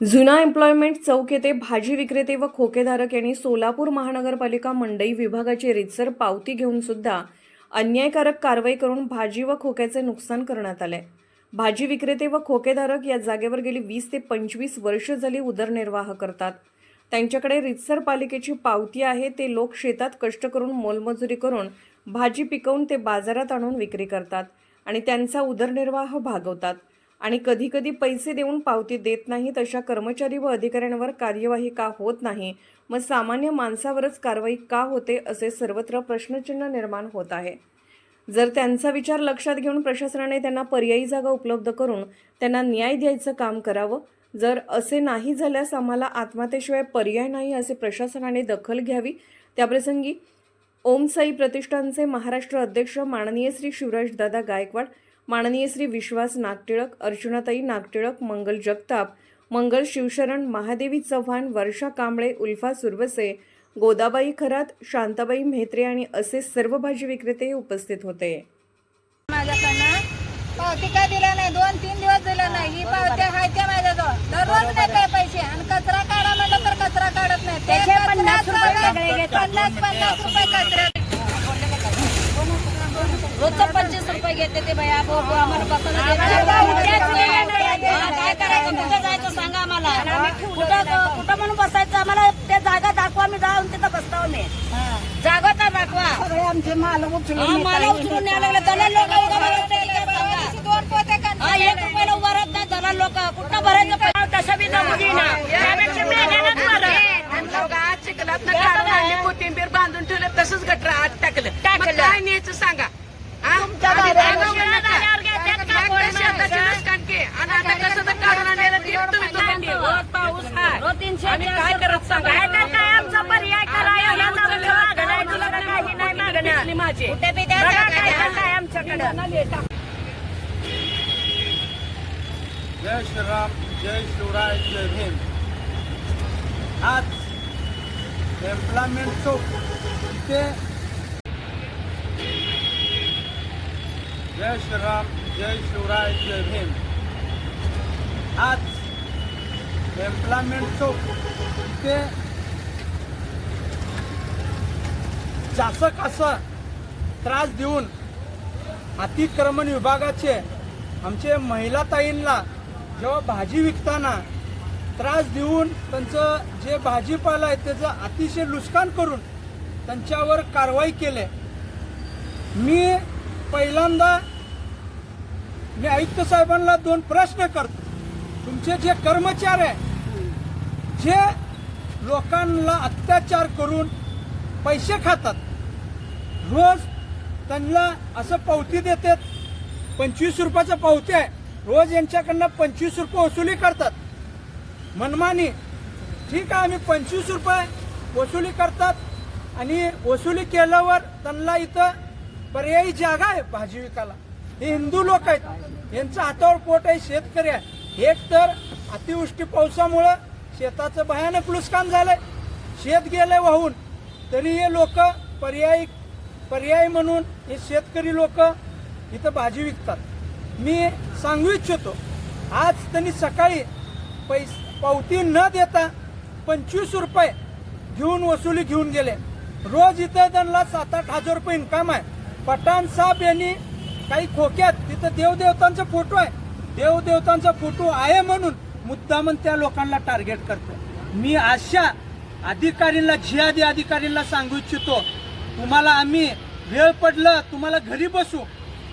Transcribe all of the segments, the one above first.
जुना एम्प्लॉयमेंट चौक येथे भाजी विक्रेते व खोकेधारक यांनी सोलापूर महानगरपालिका मंडई विभागाची रितसर पावती घेऊन सुद्धा अन्यायकारक कारवाई करून भाजी व खोक्याचे नुकसान करण्यात आले. भाजी विक्रेते व खोकेधारक या जागेवर गेली वीस ते पंचवीस वर्ष झाली उदरनिर्वाह करतात. त्यांच्याकडे रितसर पालिकेची पावती आहे ते लोक शेतात कष्ट करून मोलमजुरी करून भाजी पिकवून ते बाजारात आणून विक्री करतात आणि त्यांचा उदरनिर्वाह भागवतात. आणि कधीकधी पैसे देऊन पावती देत नाहीत अशा कर्मचारी व अधिकाऱ्यांवर कार्यवाही का होत नाही? मग सामान्य माणसावरच कारवाई का होते असे सर्वत्र प्रश्नचिन्ह निर्माण होत आहे. जर त्यांचा विचार लक्षात घेऊन प्रशासनाने त्यांना पर्यायी जागा उपलब्ध करून त्यांना न्याय द्यायचं काम करावं जर असे नाही झाल्यास आम्हाला आत्महत्येशिवाय पर्याय नाही असे प्रशासनाने दखल घ्यावी. त्याप्रसंगी ओम साई प्रतिष्ठानचे महाराष्ट्र अध्यक्ष माननीय श्री शिवराजदादा गायकवाड माननीय श्री विश्वास नागटिळक अर्चनाताई नागटिळक मंगल जगताप मंगल शिवशरण महादेवी चव्हाण वर्षा कांबळे उल्फा सुरवसे गोदाबाई खरात शांताबाई म्हेत्रे आणि असे सर्व भाजी विक्रेते उपस्थित होते. माझ्याकडनं पावती काय दिला नाही? दोन तीन दिवस दिला नाही. ही पावती आहे त्या माझ्याजवळ. दररोज देते पैसे. आणि कचरा काढा म्हणलं तर कचरा काढत नाही. ते. पन्नास पन्नास रुपये कचरा रोजचं पंचवीस रुपये घेते ते बाया बो बो आम्हाला बसायला काय करायचं कुठं जायचं सांगा आम्हाला. कुठं कुठं म्हणून बसायचं आम्हाला ते जागा दाखवा मी जाऊन तिथं बसतो मी जागा तर दाखवा. आमचे माल हा, मला उचलून न्यायला लागले दलाल लोक एक रुपयाला उभा राहत नाही दलाल लोक. कुठं भरायचं पैसे? तसं बी जमू आणि काय करत सांगा? काय आमचा पर्याय करा आमचं नाही, दुसरं काही नाही मागं नाही. पिकली माझी. कुठे बी द्या बघा काय काय तर काय आमच्याकडं. जय श्रीराम जय शिवराय जय भीम. आज एम्प्लॉयमेंट चौक इथे जय श्रीराम जय शिवराय जय भीम. आज एम्प्लॉयमेंट चौक ते जासक असं त्रास देऊन अतिक्रमण विभागाचे आमचे महिला ताईंना जेव्हा भाजी विकताना त्रास देऊन त्यांचं जे भाजीपाला आहे त्याचं अतिशय नुकसान करून त्यांच्यावर कारवाई केली मी पहिल्यांदा मी आयुक्त साहेबांना दोन प्रश्न करतो तुमचे जे कर्मचारी आहे जे लोकांना अत्याचार करून पैसे खातात रोज त्यांना असं पावती देतात पंचवीस रुपयाचं पावती आहे रोज यांच्याकडनं पंचवीस रुपये वसुली करतात. मनमानी ठीक आहे आम्ही पंचवीस रुपये वसुली करतात आणि वसुली केल्यावर त्यांना इथं पर्यायी जागा आहे भाजी विकायला. हे हिंदू लोक आहेत यांचं हातावर पोट आहे शेतकरी आहे. एक तर अतिवृष्टी पावसामुळं शेताचं भयानक नुकसान झालंय. शेत गेलंय वाहून. तरी हे लोक पर्यायी पर्याय म्हणून हे शेतकरी लोक इथं भाजी विकतात. मी सांगू इच्छितो आज त्यांनी सकाळी पैस पावती न देता पंचवीस रुपये घेऊन वसुली घेऊन गेले. रोज इथं त्यांना सात आठ हजार रुपये इन्कम आहे. पठाण साहेब यांनी काही खोक्यात तिथं देवदेवतांचा फोटो आहे. देवदेवतांचा फोटो आहे म्हणून मुद्दामन त्या लोकांना टार्गेट करतो. मी अशा अधिकारींना जिहादी अधिकारींना सांगू इच्छितो तुम्हाला आम्ही वेळ पडलं तुम्हाला घरी बसू.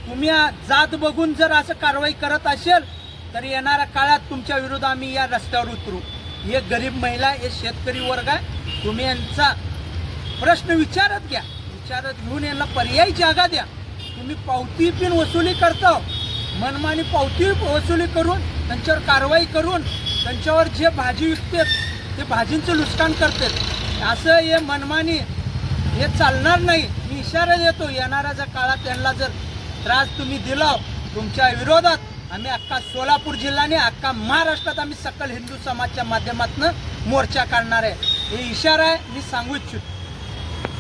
तुम्ही जात बघून जर असं कारवाई करत असेल तर येणाऱ्या काळात तुमच्या विरुद्ध आम्ही या रस्त्यावर उतरू. हे गरीब महिला हे शेतकरी वर्ग आहे. तुम्ही यांचा प्रश्न विचारत घ्या. विचारत घेऊन यांना पर्यायी जागा द्या. तुम्ही पावती पिन वसुली करता. मनमानी पावती वसुली करून त्यांच्यावर कारवाई करून त्यांच्यावर जे भाजी विकतात ते भाजींचं नुकसान करतात. असं हे मनमानी हे चालणार नाही. मी इशारा देतो येणाऱ्या काळात त्यांना जर त्रास तुम्ही दिला तुमच्या विरोधात आम्ही अख्खा सोलापूर जिल्ह्याने अख्खा महाराष्ट्रात आम्ही सकल हिंदू समाजच्या माध्यमातून मोर्चा काढणार आहे. हे इशारा आहे मी सांगू इच्छितो.